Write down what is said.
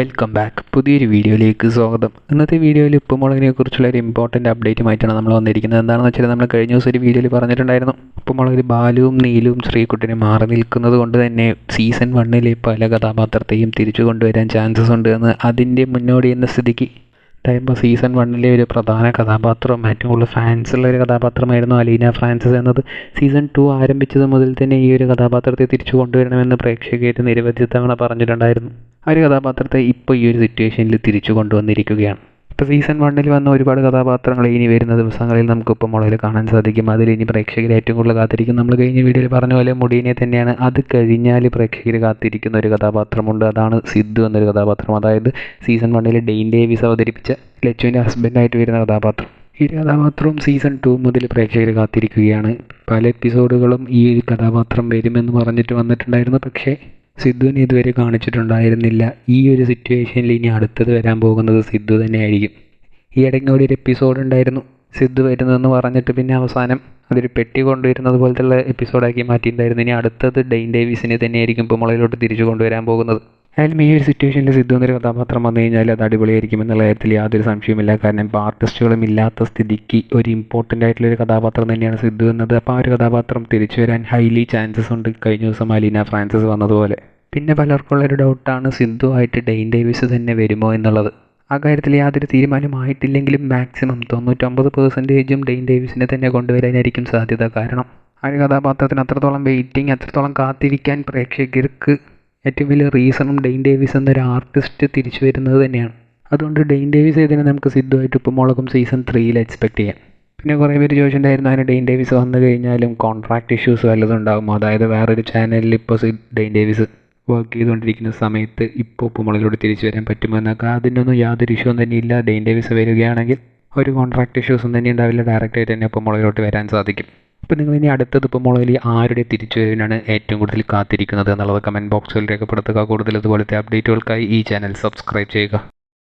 Welcome back. പുതിയൊരു വീഡിയോയിലേക്ക് സ്വാഗതം. ഇന്നത്തെ വീഡിയോയിൽ ഉപ്പുമുളകിനെ കുറിച്ചുള്ള ഒരു ഇമ്പോർട്ടന്റ് അപ്ഡേറ്റുമായിട്ടാണ് നമ്മൾ വന്നിരിക്കുന്നത്. എന്താണെന്ന് വെച്ചാൽ നമ്മൾ കഴിഞ്ഞ ദിവസം ഒരു വീഡിയോയിൽ പറഞ്ഞിട്ടുണ്ടായിരുന്നു. ഉപ്പുമുളകിൽ ബാലുവും നീലും ശ്രീകുട്ടനും മാറി നിൽക്കുന്നത് കൊണ്ട് തന്നെ സീസൺ വണ്ണിലെ പല കഥാപാത്രത്തെയും തിരിച്ചു കൊണ്ടുവരാൻ ചാൻസസ് ഉണ്ട് എന്ന് അതിന്റെ മുന്നോടി എന്ന സ്ഥിതിക്ക്. ടൈംബോ സീസൺ വണ്ണിലെ ഒരു പ്രധാന കഥാപാത്രം ഏറ്റവും കൂടുതൽ ഫാൻസ് ഉള്ള ഒരു കഥാപാത്രമായിരുന്നു അലീന ഫ്രാൻസിസ് എന്നത്. സീസൺ ടു ആരംഭിച്ചത് മുതൽ തന്നെ ഈ ഒരു കഥാപാത്രത്തെ തിരിച്ചു കൊണ്ടുവരണമെന്ന് പ്രേക്ഷകർ നിരവധി തവണ പറഞ്ഞിട്ടുണ്ടായിരുന്നു. ആ ഒരു കഥാപാത്രത്തെ ഇപ്പോൾ ഈ ഒരു സിറ്റുവേഷനിൽ തിരിച്ചു കൊണ്ടുവന്നിരിക്കുകയാണ്. ഇപ്പോൾ സീസൺ വണ്ണിൽ വന്ന ഒരുപാട് കഥാപാത്രങ്ങൾ ഇനി വരുന്ന ദിവസങ്ങളിൽ നമുക്ക് ഇപ്പോൾ മുളയിൽ കാണാൻ സാധിക്കും. അതിൽ ഇനി പ്രേക്ഷകർ ഏറ്റവും കൂടുതൽ കാത്തിരിക്കും. നമ്മൾ കഴിഞ്ഞ വീഡിയോയിൽ പറഞ്ഞ പോലെ മുടീനെ തന്നെയാണ് അത് കഴിഞ്ഞാൽ പ്രേക്ഷകർ കാത്തിരിക്കുന്ന ഒരു കഥാപാത്രമുണ്ട്. അതാണ് സിദ്ധു എന്നൊരു കഥാപാത്രം. അതായത് സീസൺ വണ്ണിൽ ഡെയിൻ ഡേവിസ് അവതരിപ്പിച്ച ലച്ചുവിന്റെ ഹസ്ബൻഡായിട്ട് വരുന്ന കഥാപാത്രം. ഈ കഥാപാത്രവും സീസൺ ടു മുതൽ പ്രേക്ഷകർ കാത്തിരിക്കുകയാണ്. പല എപ്പിസോഡുകളും ഈ കഥാപാത്രം വരുമെന്ന് പറഞ്ഞിട്ട് വന്നിട്ടുണ്ടായിരുന്നു. പക്ഷേ സിദ്ധുവിനെ ഇതുവരെ കാണിച്ചിട്ടുണ്ടായിരുന്നില്ല. ഈ ഒരു സിറ്റുവേഷനിൽ ഇനി അടുത്തത് വരാൻ പോകുന്നത് സിദ്ധു തന്നെയായിരിക്കും. ഈ ഇടയ്ക്ക് ഒരു എപ്പിസോഡ് ഉണ്ടായിരുന്നു. സിദ്ധു വരുന്നതെന്ന് പറഞ്ഞിട്ട് പിന്നെ അവസാനം അതൊരു പെട്ടി കൊണ്ടുവരുന്നത് പോലത്തുള്ള എപ്പിസോഡാക്കി മാറ്റിയിട്ടുണ്ടായിരുന്നു. ഇനി അടുത്തത് ഡെയിൻ ഡേവിസിനെ തന്നെയായിരിക്കും ഇപ്പോൾ മുളയിലോട്ട് തിരിച്ചു കൊണ്ടുവരാൻ പോകുന്നത്. ആയാലും ഈ ഒരു സിറ്റുവേഷനിൽ സിദ്ധു എന്നൊരു കഥാപാത്രം വന്നു കഴിഞ്ഞാൽ അത് അടിപൊളിയായിരിക്കും എന്നുള്ള കാര്യത്തിൽ യാതൊരു സംശയവുമില്ല. കാരണം ഇപ്പോൾ ആർട്ടിസ്റ്റുകളും ഇല്ലാത്ത സ്ഥിതിക്ക് ഒരു ഇമ്പോർട്ടന്റ് ആയിട്ടുള്ള ഒരു കഥാപാത്രം തന്നെയാണ് സിദ്ധു എന്നത്. അപ്പോൾ ആ ഒരു കഥാപാത്രം തിരിച്ചു വരാൻ ഹൈലി ചാൻസസ് ഉണ്ട്. കഴിഞ്ഞ ദിവസം അലീന ഫ്രാൻസിസ് വന്നതുപോലെ. പിന്നെ പലർക്കുള്ള ഒരു ഡൗട്ടാണ് സിന്ധു ആയിട്ട് ഡെയിൻ ഡേവിസ് തന്നെ വരുമോ എന്നുള്ളത്. ആ കാര്യത്തിൽ യാതൊരു തീരുമാനമായിട്ടില്ലെങ്കിലും മാക്സിമം തൊണ്ണൂറ്റൊമ്പത് പെർസെന്റേജും ഡെയിൻ ഡേവിസിനെ തന്നെ കൊണ്ടുവരാനായിരിക്കും സാധ്യത കാരണം. ആ ഒരു കഥാപാത്രത്തിന് അത്രത്തോളം വെയിറ്റിംഗ് അത്രത്തോളം കാത്തിരിക്കാൻ പ്രേക്ഷകർക്ക് ഏറ്റവും വലിയ റീസണും ഡെയിൻ ഡേവിസ് എന്നൊരു ആർട്ടിസ്റ്റ് തിരിച്ചു വരുന്നത് തന്നെയാണ്. അതുകൊണ്ട് ഡെയിൻ ഡേവിസ് ഇതിനെ നമുക്ക് സിദ്ധുവായിട്ട് ഉപ്പുമുളകും സീസൺ ത്രീയിൽ എക്സ്പെക്ട് ചെയ്യാം. പിന്നെ കുറേ പേര് ചോദിച്ചിട്ടുണ്ടായിരുന്നു അതിന് ഡെയിൻ ഡേവിസ് വന്നു കഴിഞ്ഞാലും കോൺട്രാക്ട് ഇഷ്യൂസ് വല്ലതും ഉണ്ടാകും അതായത് വേറൊരു ചാനലിൽ ഇപ്പോൾ ഡെയിൻ ഡേവിസ് വർക്ക് ചെയ്തുകൊണ്ടിരിക്കുന്ന സമയത്ത് ഇപ്പോൾ ഉപ്പുമുളകിലൂടെ തിരിച്ചു വരാൻ പറ്റുമോ എന്നൊക്കെ അതിനൊന്നും യാതൊരു ഇഷ്യൂ തന്നെ ഇല്ല ഡെയിൻ ഡേവിസ് വരികയാണെങ്കിൽ ഒരു കോൺട്രാക്ട് ഇഷ്യൂസും തന്നെ ഉണ്ടാവില്ല. ഡയറക്റ്റായിട്ട് തന്നെ ഉപ്പുമുളകിലോട്ട് വരാൻ സാധിക്കും. അപ്പോൾ നിങ്ങൾ ഇനി അടുത്തത് ഇപ്പോൾ മുളകിൽ ആരുടെ തിരിച്ചുവരവിനാണ് ഏറ്റവും കൂടുതൽ കാത്തിരിക്കുന്നത് എന്നുള്ളത് കമന്റ് ബോക്സിൽ രേഖപ്പെടുത്തുക. കൂടുതൽ ഇതുപോലത്തെ അപ്ഡേറ്റുകൾക്കായി ഈ ചാനൽ സബ്സ്ക്രൈബ് ചെയ്യുക.